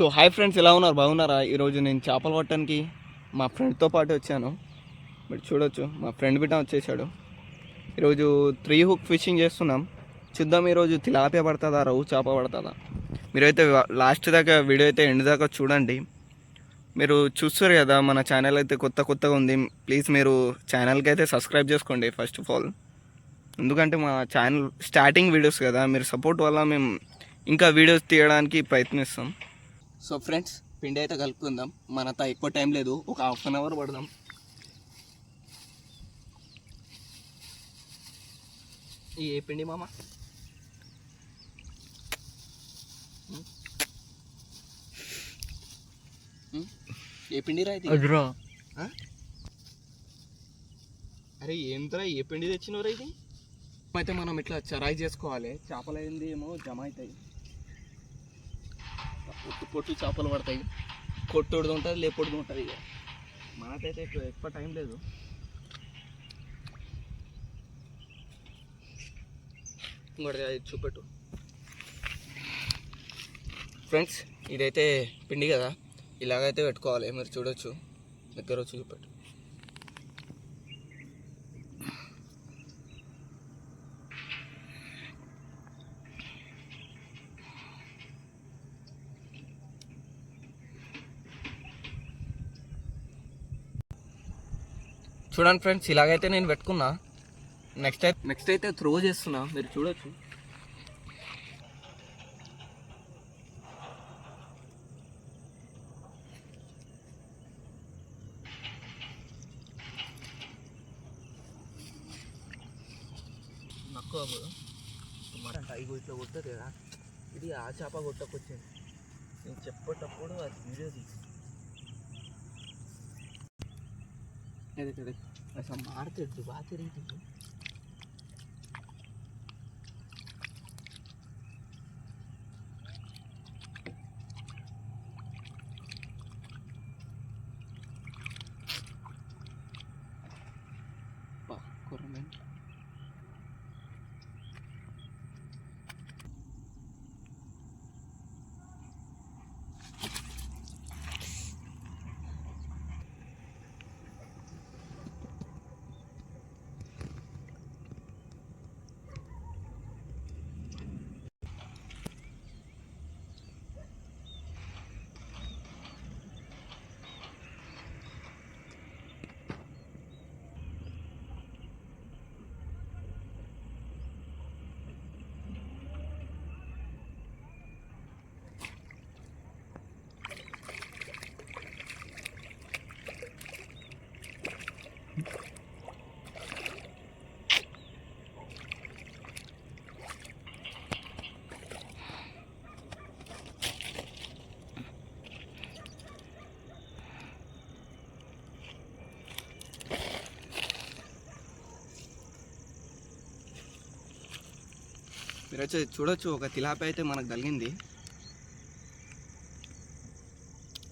So hi friends ఎలా ఉన్నారు? బాగున్నారా? ఈరోజు నేను చేపలు పట్టడానికి మా ఫ్రెండ్తో పాటు వచ్చాను. మీరు చూడొచ్చు మా ఫ్రెండ్ బిడ్డ వచ్చేసాడు. ఈరోజు త్రీ హుక్ ఫిషింగ్ చేస్తున్నాం. చూద్దాం ఈరోజు తిలాపే పడుతుందా రవ్వు చేప పడుతుందా? మీరైతే లాస్ట్ దాకా వీడియో అయితే ఎండ్ దాకా చూడండి. మీరు చూస్తారు కదా మన ఛానల్ అయితే కొత్త కొత్తగా ఉంది. ప్లీజ్ మీరు ఛానల్కి అయితే సబ్స్క్రైబ్ చేసుకోండి ఫస్ట్ ఆఫ్ ఆల్ ఎందుకంటే మా ఛానల్ స్టార్టింగ్ వీడియోస్ కదా మీరు సపోర్ట్ వల్ల మేము ఇంకా వీడియోస్ తీయడానికి ప్రయత్నిస్తాం. సో ఫ్రెండ్స్ పిండి అయితే కలుపుకుందాం. మనతో ఎక్కువ టైం లేదు. ఒక హాఫ్ అన్ అవర్ పడదాం. ఏ పిండి మామ? ఏ పిండి రా ఇది? అరే ఏంట్రా ఏ పిండి తెచ్చినవరా ఇది? అయితే మనం ఇట్లా చరాయి చేసుకోవాలి. చేపలు అయింది ఏమో జమ అవుతాయి. పొట్టు పొట్టు చేపలు పడతాయి. కొట్టుడు ఉంటుంది లేపొడుది ఉంటుంది ఇక. మనకైతే ఎక్కువ ఎక్కువ టైం లేదు. ఇంకోటి అది చూపెట్టు. ఫ్రెండ్స్ ఇదైతే పిండి కదా. ఇలాగైతే పెట్టుకోవాలి మీరు చూడొచ్చు. దగ్గర వచ్చి చూపెట్టు. చూడండి ఫ్రెండ్స్ ఇలాగైతే నేను పెట్టుకున్నా. నెక్స్ట్ అయితే నెక్స్ట్ అయితే త్రో చేస్తున్నా. మీరు చూడొచ్చు. నక్కువ అంటే ఐదు ఇట్లా కొట్టదు కదా. ఇది ఆ చేప కొట్టకొచ్చింది. నేను చెప్పేటప్పుడు అది వీడియో తీసి అదే కదా అసలు మారుతుంది బాగా మీరు వచ్చి చూడొచ్చు ఒక తిలాపి అయితే మనకు కలిగింది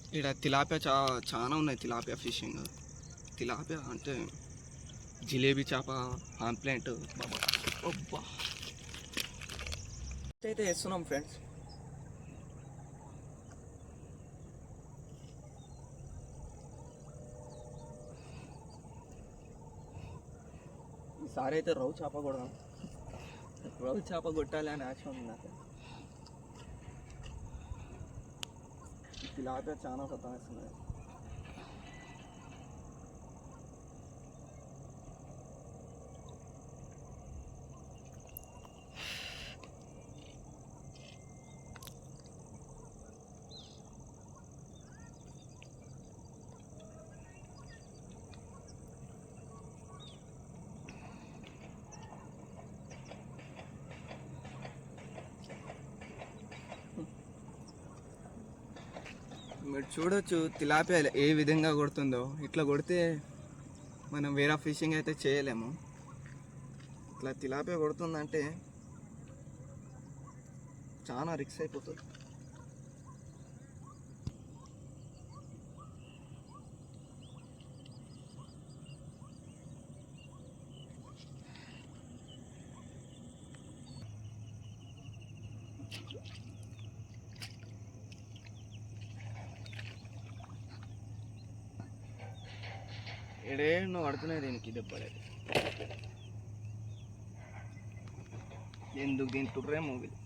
ఇక్కడ తిలాపియా చా చాలా ఉన్నాయి తిలాపియా ఫిషింగ్. తిలాపియా అంటే జిలేబీ చేప ఆంప్లెంట్ బాబా. అబ్బా. అయితే వేస్తున్నాం ఫ్రెండ్స్. ఈసారి అయితే రవ్వు చేప కూడా రవ్వు చేప కొట్టాలి అని ఆశ ఉంది నాకు. ఇలా చాలా సతాయిస్తున్నాయి. మీరు చూడొచ్చు తిలాపియా ఏ విధంగా కొడుతుందో. ఇట్లా కొడితే మనం వేరే ఫిషింగ్ అయితే చేయలేము. ఇట్లా తిలాపియా కొడుతుందంటే చాలా రిక్స్ అయిపోతుంది. ఎడే నువ్వు పడుతున్నాయి దీనికి దెబ్బలేదు ఎందుకు దీని తుర్రే మూవీలు?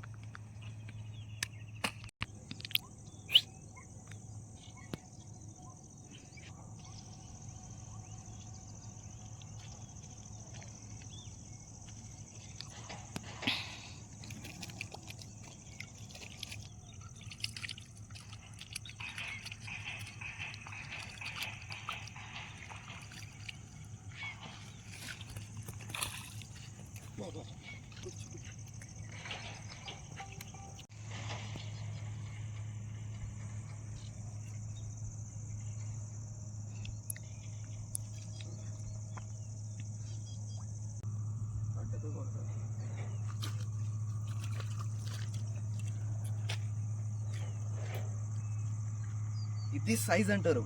ఇది సైజ్ అంటారు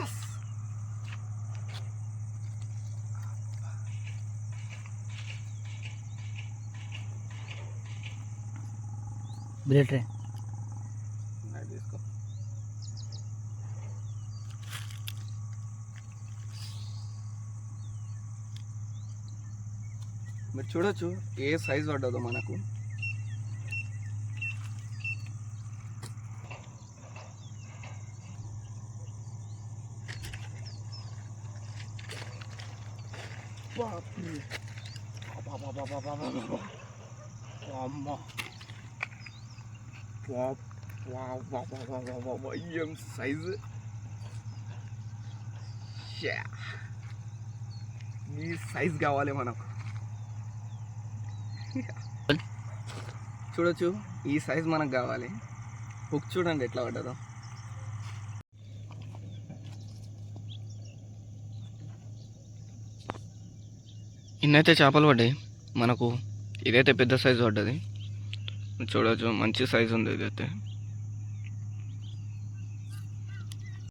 ఎస్ బ్లేడ్ రే తీసుకో మీరు చూడొచ్చు ఏ సైజ్ పడ్డదో మనకు అమ్మ ఏం సైజు ఈ సైజ్ కావాలి మనకు చూడొచ్చు ఈ సైజ్ మనకు కావాలి. హుక్ చూడండి ఎట్లా పడ్డదో. ఇన్నైతే చేపలు పడ్డాయి. మనకు ఇదైతే పెద్ద సైజు పడ్డది. చూడొచ్చు మంచి సైజు ఉంది ఇదైతే.